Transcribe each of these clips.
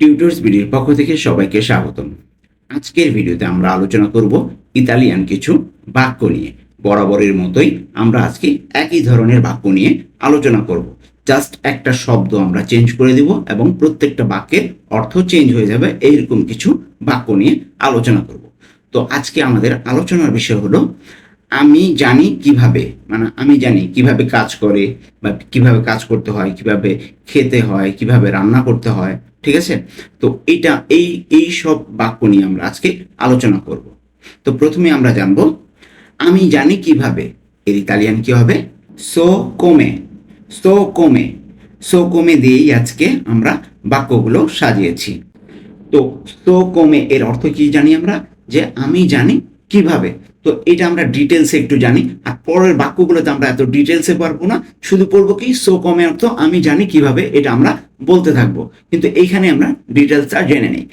Tutors ভিডিওর পক্ষ থেকে সবাইকে স্বাগতম। আজকের ভিডিওতে আমরা আলোচনা করব ইতালিয়ান কিছু বাক্য নিয়ে। বরাবরের মতোই আমরা আজকে একই ধরনের বাক্য নিয়ে আলোচনা করব। জাস্ট একটা শব্দ আমরা চেঞ্জ করে দিব এবং প্রত্যেকটা বাক্যের অর্থ চেঞ্জ হয়ে যাবে এইরকম কিছু বাক্য নিয়ে আলোচনা করব। তো আজকে আমাদের আলোচনার বিষয় হলো, আমি জানি কীভাবে মানে আমি জানি কীভাবে কাজ করে বা কীভাবে কাজ করতে হয়, কীভাবে খেতে হয়, কীভাবে রান্না করতে হয়। ঠিক আছে? তো এটা এই এই সব বাক্য নিয়ে আমরা আজকে আলোচনা করব। তো প্রথমে আমরা জানব, আমি জানি কীভাবে, এর ইতালিয়ান কি হবে? সো কোমে সো কোমে সো কোমে দিয়েই আজকে আমরা বাক্যগুলো সাজিয়েছি। তো সো কোমে এর অর্থ কি জানি আমরা? যে আমি জানি কীভাবে। তো এটা আমরা ডিটেলসে একটু জানি। আর পরের বাক্যগুলোতে আমরা এত ডিটেলসে পারব না। শুধু পড়ব কি? সো কমে অর্থ আমি জানি কীভাবে এটা আমরা বলতে থাকব। কিন্তু এইখানে আমরা ডিটেলসটা জেনে নিই।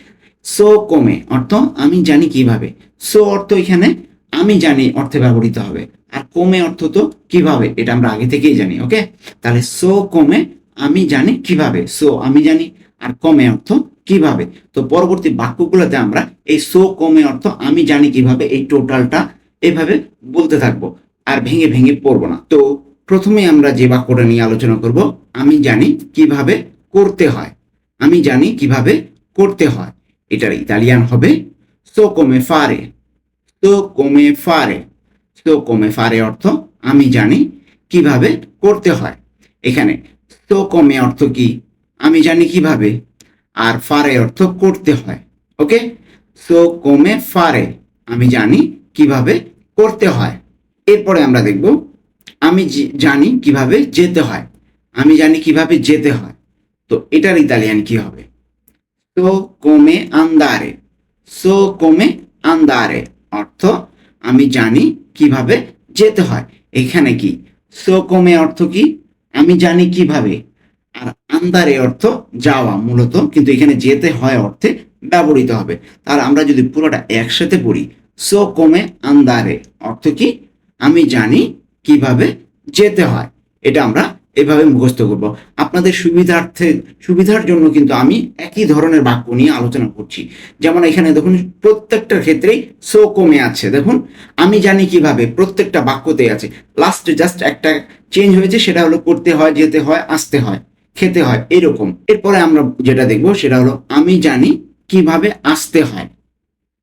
সো কমে অর্থ আমি জানি কীভাবে। সো অর্থ এখানে আমি জানি অর্থে ব্যবহৃত হবে। আর কমে অর্থ তো কীভাবে? এটা আমরা আগে থেকেই জানি ওকে তাহলে সো কমে আমি জানি কীভাবে? সো আমি জানি। আর কমে অর্থ কীভাবে? তো পরবর্তী বাক্যগুলোতে আমরা এই সো কমে অর্থ আমি জানি কীভাবে এই টোটালটা এভাবে বলতে থাকব আর ভেঙে ভেঙে পড়ব না। তো প্রথমে আমরা যে বাক্যটা নিয়ে আলোচনা করব, আমি জানি কীভাবে করতে হয়। আমি জানি কীভাবে করতে হয়। এটার ইতালিয়ান হবে সো কমে ফারে সো কমে ফারে সো কমে ফারে অর্থ, আমি জানি কীভাবে করতে হয়। এখানে সো কমে অর্থ কি? আমি জানি কীভাবে। আর ফারে অর্থ, করতে হয়। ওকে? সো কমে ফারে আমি জানি কীভাবে করতে হয়। এরপরে আমরা দেখব, আমি জানি কীভাবে যেতে হয়। আমি জানি কীভাবে যেতে হয়। তো এটার ইতালিয়ান কি হবে? সো কোমে আন্দারে সো কোমে আন্দারে অর্থ, আমি জানি কীভাবে যেতে হয়। এখানে কি? সো কোমে অর্থ কি? আমি জানি কীভাবে। আর আন্দারে অর্থ যাওয়া মূলত, কিন্তু এখানে যেতে হয় অর্থে ব্যবহৃত হবে। তাহলে আমরা যদি পুরোটা একসাথে পড়ি সো কমে আন্দারে অর্থ কি? আমি জানি কীভাবে যেতে হয়। এটা আমরা এভাবে মুখস্থ করব। আপনাদের সুবিধার্থে, সুবিধার জন্য কিন্তু আমি একই ধরনের বাক্য নিয়ে আলোচনা করছি। যেমন এখানে দেখুন প্রত্যেকটার ক্ষেত্রেই সো কমে আছে। দেখুন, আমি জানি কীভাবে প্রত্যেকটা বাক্যতে আছে। লাস্টে জাস্ট একটা চেঞ্জ হয়েছে, সেটা হলো করতে হয়, যেতে হয়, আসতে হয়, খেতে হয়, এরকম। এরপরে আমরা যেটা দেখব, সেটা হলো, আমি জানি কীভাবে আসতে হয়।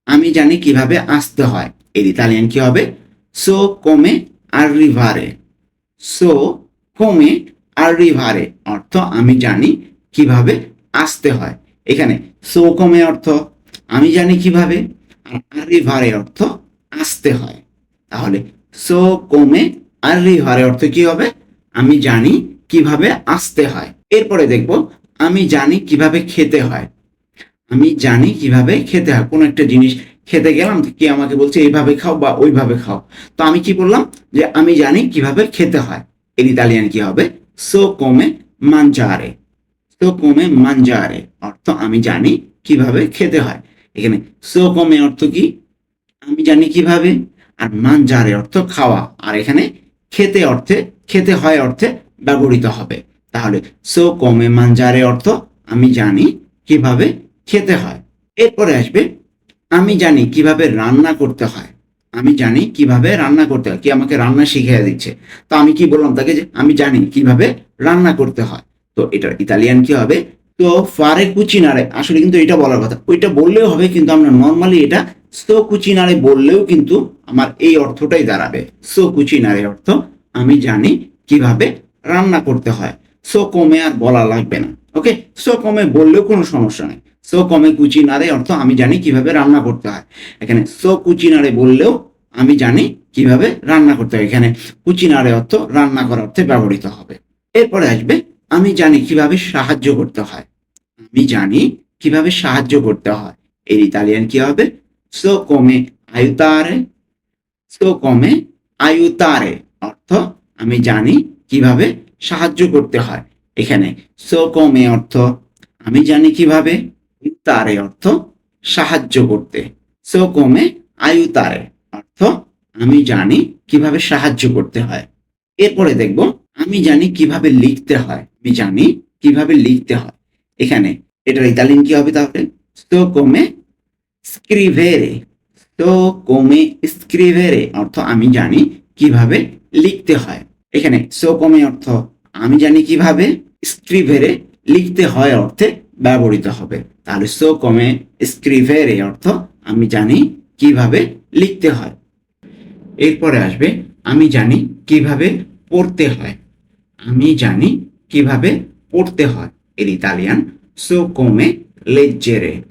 আমি জানি কীভাবে আসতে হয়। এর ইতালিয়ান কি হবে? সো কমে arrivare. সো কমে আর রিভারে অর্থ আমি জানি কীভাবে আসতে হয়। এখানে সো কমে অর্থ আমি জানি কীভাবে, আর arrivare অর্থ আসতে হয়। তাহলে সো কমে arrivare অর্থ কি হবে? আমি জানি কীভাবে আসতে হয়। এরপরে দেখব, আমি জানি কীভাবে খেতে হয়। আমি জানি কীভাবে খেতে হয়। কোনো একটা জিনিস খেতে গেলাম, কে আমাকে বলছে এইভাবে খাও বা ওইভাবে খাও। তো আমি কি বললাম যে আমি জানি কীভাবে খেতে হয়। এর ইতালিয়ান কি হবে? সো কমে মানজারে সো কমে মানজারে অর্থ আমি জানি কীভাবে খেতে হয়। এখানে সো কমে অর্থ কি? আমি জানি কীভাবে। আর মানজারে অর্থ খাওয়া। আর এখানে খেতে অর্থে, খেতে হয় অর্থে ব্যবহৃত হবে। তাহলে সো কমে মানজারে অর্থ আমি জানি কীভাবে খেতে হয়। এরপরে আসবে, আমি জানি কীভাবে রান্না করতে হয়। আমি জানি কীভাবে রান্না করতে হয়। কি আমাকে রান্না শিখিয়ে দিচ্ছে। তো আমি কি বললাম তাকে যে, আমি জানি কীভাবে রান্না করতে হয়। তো এটার ইতালিয়ান কি হবে? তো ফারে কুচিনারে আসলে কিন্তু এটা বলার কথা। ওইটা বললেও হবে, কিন্তু আমরা নর্মালি এটা সো কুচিনারে বললেও কিন্তু আমার এই অর্থটাই দাঁড়াবে। সো কুচিনারে অর্থ, আমি জানি কীভাবে রান্না করতে হয়। সো কমে আর বলা লাগবে না। ওকে সো কমে বললেও কোনো সমস্যা নেই। সো কমে কুচিনারে অর্থ আমি জানি কীভাবে রান্না করতে হয়। এখানে সো কুচিনারে বললেও আমি জানি কীভাবে রান্না করতে হয়। এখানে কুচিনারে অর্থ রান্না করার অর্থে ব্যবহৃত হবে। এরপরে আসবে, আমি জানি কীভাবে সাহায্য করতে হয়। আমি জানি কীভাবে সাহায্য করতে হয়। এর ইতালিয়ান কি হবে? সো কমে আয়ুতারে সো কমে আয়ুতারে অর্থ আমি জানি কীভাবে সাহায্য করতে হয়। এখানে সো কমে অর্থ আমি জানি কীভাবে তারে অর্থ সাহায্য করতে। সো কমে আয়ু তারে অর্থ আমি জানি কীভাবে সাহায্য করতে হয়। এরপরে দেখব আমি জানি কীভাবে লিখতে হয়। আমি জানি কীভাবে লিখতে হয়। এখানে এটার ইতালিয়ান কি হবে তাহলে? সো কমে স্ক্রিভেরে। সো কমে স্ক্রিভেরে অর্থ আমি জানি কীভাবে লিখতে হয়। এখানে সো কমে অর্থ আমি জানি কীভাবে স্ক্রিভেরে লিখতে হয় অর্থে ব্যবহৃত হবে। তাহলে সো কমে স্ক্রিভেরে অর্থ আমি জানি কীভাবে লিখতে হয়। এরপরে আসবে, আমি জানি কীভাবে পড়তে হয়। আমি জানি কীভাবে পড়তে হয়। এর ইতালিয়ান সো কমে লেজ্জেরে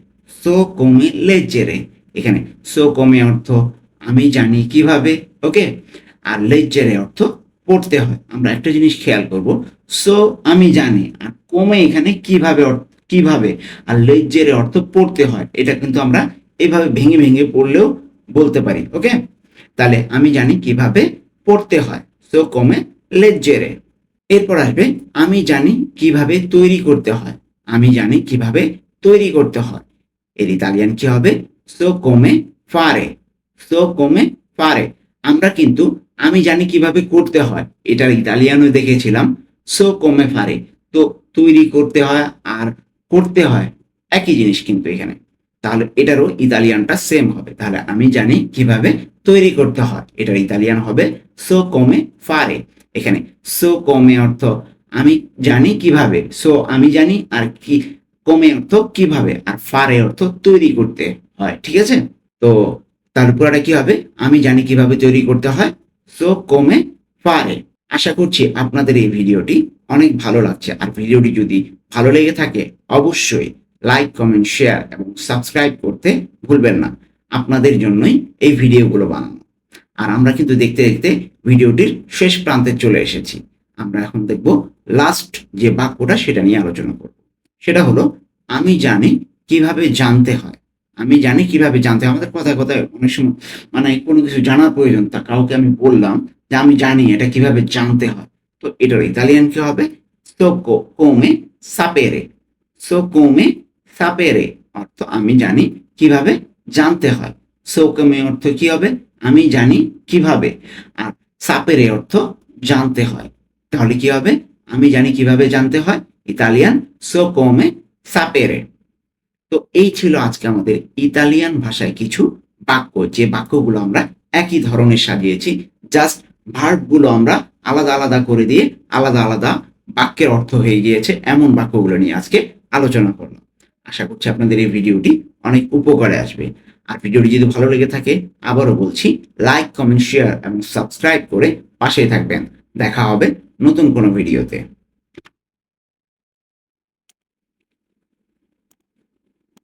সো কমে লেজ্জেরে এখানে সো কমে অর্থ আমি জানি কীভাবে ওকে আর লেজ্জেরে অর্থ পড়তে হয়। আমরা একটা জিনিস খেয়াল করব সো আমি জানি আর কমে এখানে কীভাবে অর্থ- কীভাবে? আর লেজ্জেরে অর্থ পড়তে হয়, এটা কিন্তু আমরা এভাবে ভেঙে ভেঙে পড়লেও বলতে পারি, ওকে? তাহলে আমি জানি কীভাবে পড়তে হয় সো কমে লেজ্জেরে। এরপর আসবে, আমি জানি কীভাবে তৈরি করতে হয়, আমি জানি কীভাবে তৈরি করতে হয়। এর ইতালিয়ান কি হবে? সো কমে ফারে সো কমে ফারে আমরা কিন্তু, আমি জানি কীভাবে করতে হয়, এটার ইতালিয়ানও দেখেছিলাম সো কমে ফারে তো তৈরি করতে হয়, আর করতে হয়, একই জিনিস কিন্তু এখানে। তাহলে এটারও ইতালিয়ানটা সেম হবে। তাহলে আমি জানি কীভাবে তৈরি করতে হয়। এটার ইতালিয়ান হবে সো কমে ফারে এখানে সো কমে অর্থ আমি জানি কীভাবে সো আমি জানি আর কি কমে অর্থ কীভাবে, আর ফারে অর্থ তৈরি করতে হয়, ঠিক আছে? তো তারপরে কি হবে? আমি জানি কীভাবে তৈরি করতে হয় সো কমে ফারে আশা করছি আপনাদের এই ভিডিওটি অনেক ভালো লাগছে। আর ভিডিওটি যদি ভালো লেগে থাকে, অবশ্যই লাইক কমেন্ট শেয়ার এবং সাবস্ক্রাইব করতে ভুলবেন না। আপনাদের জন্যই এই ভিডিওগুলো বানানো। আর আমরা কিন্তু দেখতে দেখতে ভিডিওটির শেষ প্রান্তে চলে এসেছি। আমরা এখন দেখব লাস্ট যে বাক্যটা সেটা নিয়ে আলোচনা করব। সেটা হলো, আমি জানি কীভাবে জানতে হয়। আমি জানি কীভাবে জানতে আমাদের কথায় কথায় অনেক সময় মানে কোনো কিছু জানার প্রয়োজন, তা কাউকে আমি বললাম যে আমি জানি এটা কীভাবে জানতে হয়। তো এটার ইতালিয়ান কি হবে সো কোমে সাপেরে। সো কোমে সাপেরে অর্থ আমি জানি কীভাবে জানতে হয়। সো কোমে অর্থ কি হবে? আমি জানি কীভাবে। আর সাপেরে অর্থ জানতে হয়। তাহলে কি হবে? আমি জানি কীভাবে জানতে হয়? ইতালিয়ান সো কোমে সাপেরে। তো এই ছিল আজকে আমাদের ইতালিয়ান ভাষায় কিছু বাক্য। যে বাক্যগুলো আমরা একই ধরনের সাজিয়েছি, জাস্ট ভার্বগুলো আমরা আলাদা আলাদা করে দিয়ে আলাদা আলাদা বাক্যের অর্থ হয়ে গিয়েছে এমন বাক্যগুলো নিয়ে আজকে আলোচনা করলাম। আশা করছি আপনাদের এই ভিডিওটি অনেক উপকারে আসবে। আর ভিডিওটি যদি ভালো লেগে থাকে, আবারও বলছি লাইক কমেন্ট শেয়ার এবং সাবস্ক্রাইব করে পাশেই থাকবেন। দেখা হবে নতুন কোনো ভিডিওতে।